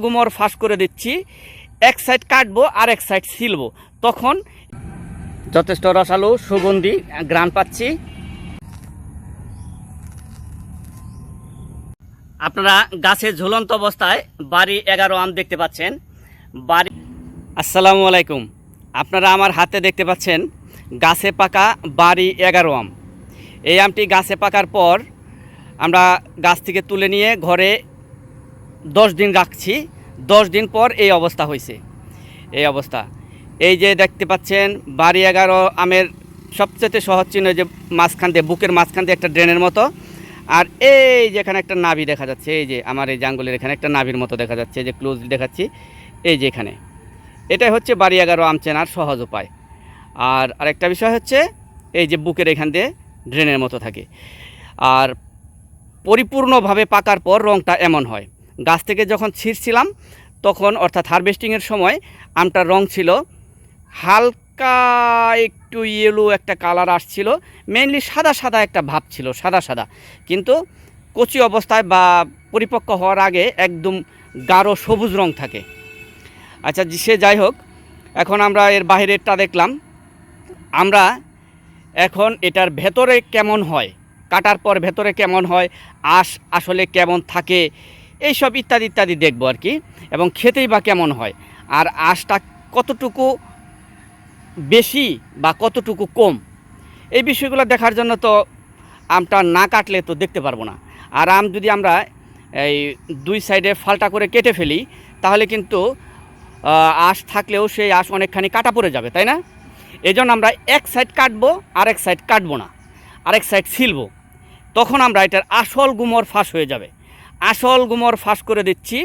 গুমর ফাঁস করে দিচ্ছি। এক সাইড কাটবো, আর এক সাইড ছিলবো তখন যথেষ্ট রসালো, সুগন্ধি গ্রান পাচ্ছি। আপনারা গাছে ঝুলন্ত অবস্থায় বাড়ি এগারো আম দেখতে পাচ্ছেন। বাড়ি আসসালামু আলাইকুম। আপনারা আমার হাতে দেখতে পাচ্ছেন গাছে পাকা বাড়ি এগারো আম। এই আমটি গাছে পাকার পর আমরা গাছ থেকে তুলে নিয়ে ঘরে দশ দিন রাখছি, দশ দিন পর এই অবস্থা হয়েছে। এই অবস্থা। এই যে দেখতে পাচ্ছেন, বাড়ি এগারো আমের সবচেয়ে সহজ চিহ্ন যে মাঝখান দিয়ে, বুকের মাঝখান দিয়ে একটা ড্রেনের মতো। আর এই যে এখানে একটা নাভি দেখা যাচ্ছে, এই যে আমার এই জাঙ্গলের এখানে একটা নাভির মতো দেখা যাচ্ছে, এই যে ক্লোজ দেখাচ্ছি, এই যে এখানে। এটাই হচ্ছে বাড়ি এগারো আম চেনার সহজ উপায়। আর আরেকটা বিষয় হচ্ছে, এই যে বুকের এখান দিয়ে ড্রেনের মতো থাকে। আর পরিপূর্ণভাবে পাকার পর রঙটা এমন হয়। গাছ থেকে যখন ছিঁড়ছিলাম, তখন অর্থাৎ হারভেস্টিংয়ের সময় আমটার রং ছিল হালকা একটু ইয়েলো একটা কালার আসছিল মেইনলি সাদা সাদা একটা ভাব ছিল, সাদা সাদা। কিন্তু কচি অবস্থায় বা পরিপক্ক হওয়ার আগে একদম গাঢ় সবুজ রং থাকে। আচ্ছা সে যাই হোক, এখন আমরা এর বাহিরেরটা দেখলাম। আমরা এখন এটার ভেতরে কেমন হয়, কাটার পর ভেতরে কেমন হয়, আশ আসলে কেমন থাকে এইসব ইত্যাদি ইত্যাদি দেখব আর কি, এবং খেতেই বা কেমন হয়, আর আঁশটা কতটুকু বেশি বা কতটুকু কম, এই বিষয়গুলো দেখার জন্য তো আমটা না কাটলে তো দেখতে পারব না। আর আম যদি আমরা এই দুই সাইডে ফালটা করে কেটে ফেলি, তাহলে কিন্তু আঁশ থাকলেও সেই আঁশ অনেকখানি কাটা পড়ে যাবে, তাই না? এই আমরা এক সাইড কাটবো, আর এক সাইড কাটবো না আরেক সাইড ছিলবো, তখন আমরা এটার আসল গুমর ফাঁস হয়ে যাবে। আসল গুমর ফাঁস করে দিচ্ছি।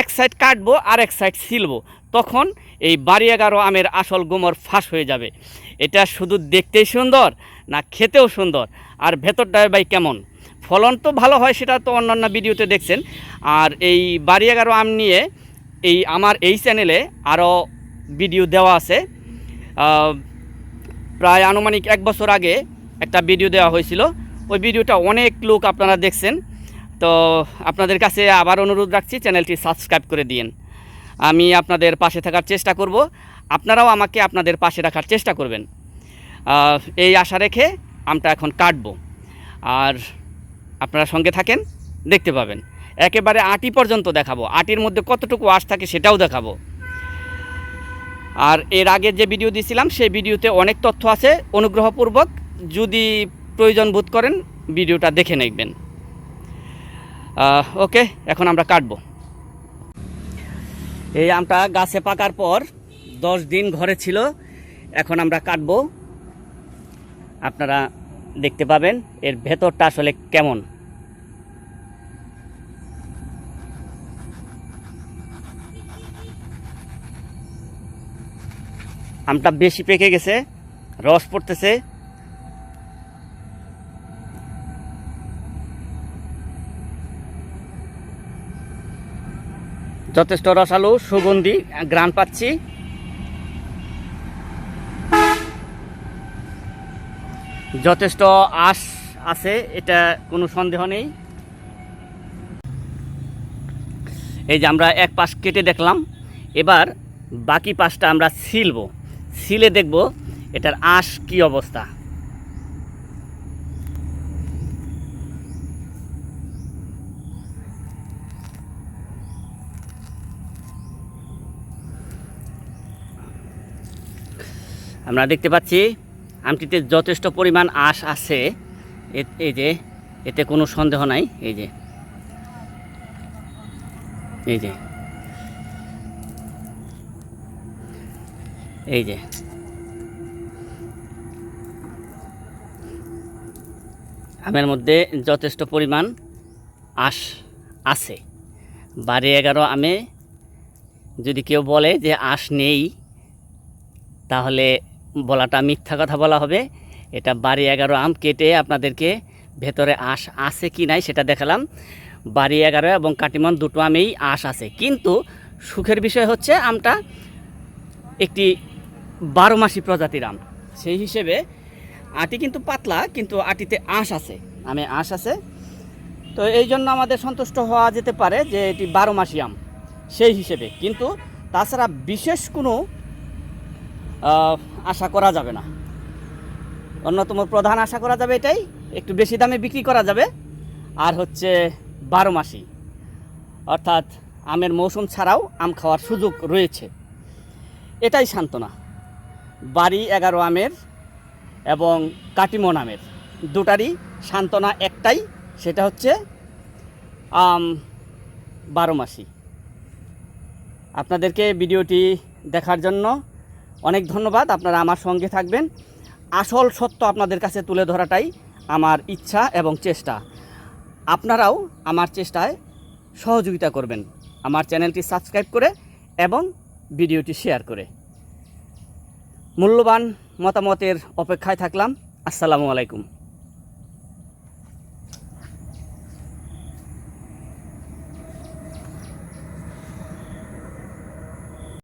এক সাইড কাটবো, আর এক সাইড ছিলবো তখন এই বাড়ি এগারো আমের আসল গুমর ফাঁস হয়ে যাবে। এটা শুধু দেখতেই সুন্দর, না খেতেও সুন্দর। আর ভেতরটায় ভাই কেমন? ফলন তো ভালো হয়, সেটা তো অন্যান্য ভিডিওতে দেখছেন। আর এই বাড়ি এগারো আম নিয়ে এই আমার এই চ্যানেলে আরও ভিডিও দেওয়া আছে। প্রায় আনুমানিক এক বছর আগে একটা ভিডিও দেওয়া হয়েছিল। ওই ভিডিওটা অনেক লোক আপনারা দেখছেন। তো আপনাদের কাছে আবার অনুরোধ রাখছি, চ্যানেলটি সাবস্ক্রাইব করে দিন আমি আপনাদের পাশে থাকার চেষ্টা করব। আপনারাও আমাকে আপনাদের পাশে রাখার চেষ্টা করবেন। এই আশা রেখে আমটা এখন কাটবো। আর আপনারা সঙ্গে থাকেন, দেখতে পাবেন। একেবারে আটি পর্যন্ত দেখাবো। আটির মধ্যে কতটুকু আশ থাকে সেটাও দেখাবো। আর এর আগে যে ভিডিও দিয়েছিলাম সেই ভিডিওতে অনেক তথ্য আছে। অনুগ্রহপূর্বক যদি প্রয়োজন বোধ করেন, ভিডিওটা দেখে নেবেন। ওকে, এখন আমরা কাটবো। এই আমটা গাছে পাকার পর দশ দিন ঘরে ছিল, এখন আমরা কাটব। আপনারা দেখতে পাবেন এর ভেতরটা আসলে কেমন। আমটা বেশি পেকে গেছে, রস পড়তেছে। যথেষ্ট রসালো, সুগন্ধি গ্রান পাচ্ছি। যথেষ্ট আশ আছে, এটা কোনো সন্দেহ নেই। এই যে আমরা এক পাশ কেটে দেখলাম, এবার বাকি পাশটা আমরা ছিলব ছিলে দেখব এটার আঁশ কি অবস্থা। আমরা দেখতে পাচ্ছি আমটিতে যথেষ্ট পরিমাণ আঁশ আছে। এই যে, এতে কোনো সন্দেহ নাই, এই যে। এই যে। এই যে। আমের মধ্যে যথেষ্ট পরিমাণ আঁশ আছে। বাড়ি এগারো আমে যদি কেউ বলে যে আঁশ নেই, তাহলে বলাটা মিথ্যা কথা বলা হবে। এটা বাড়ি এগারো আম কেটে আপনাদেরকে ভেতরে আঁশ আছে কি নাই সেটা দেখালাম। বাড়ি এগারো এবং কাটিমন দুটো আমেই আঁশ আছে। কিন্তু সুখের বিষয় হচ্ছে আমটা একটি বারো মাসি প্রজাতির আম। সেই হিসেবে আটি কিন্তু পাতলা, কিন্তু আটিতে আঁশ আছে। আমে আঁশ আছে। তো এই জন্য আমাদের সন্তুষ্ট হওয়া যেতে পারে যে এটি বারো মাসি আম, সেই হিসেবে। কিন্তু তাছাড়া বিশেষ কোনো আশা করা যাবে না। অন্যতম প্রধান আশা করা যাবে এটাই, একটু বেশি দামে বিক্রি করা যাবে। আর হচ্ছে বারো মাসি, অর্থাৎ আমের মৌসুম ছাড়াও আম খাওয়ার সুযোগ রয়েছে। এটাই সান্ত্বনা। বাড়ি এগারো আমের এবং কাটিমন আমের, দুটারই সান্ত্বনা একটাই, সেটা হচ্ছে আম বারো মাসি। আপনাদেরকে ভিডিওটি দেখার জন্য অনেক ধন্যবাদ, আপনারা আমার সঙ্গে থাকবেন। আসল সত্য আপনাদের কাছে তুলে ধরাটাই আমার ইচ্ছা এবং চেষ্টা। আপনারাও আমার চেষ্টায় সহযোগিতা করবেন, আমার চ্যানেলটি সাবস্ক্রাইব করে এবং ভিডিওটি শেয়ার করে। মূল্যবান মতামতের অপেক্ষায় থাকলাম, আসসালামু আলাইকুম।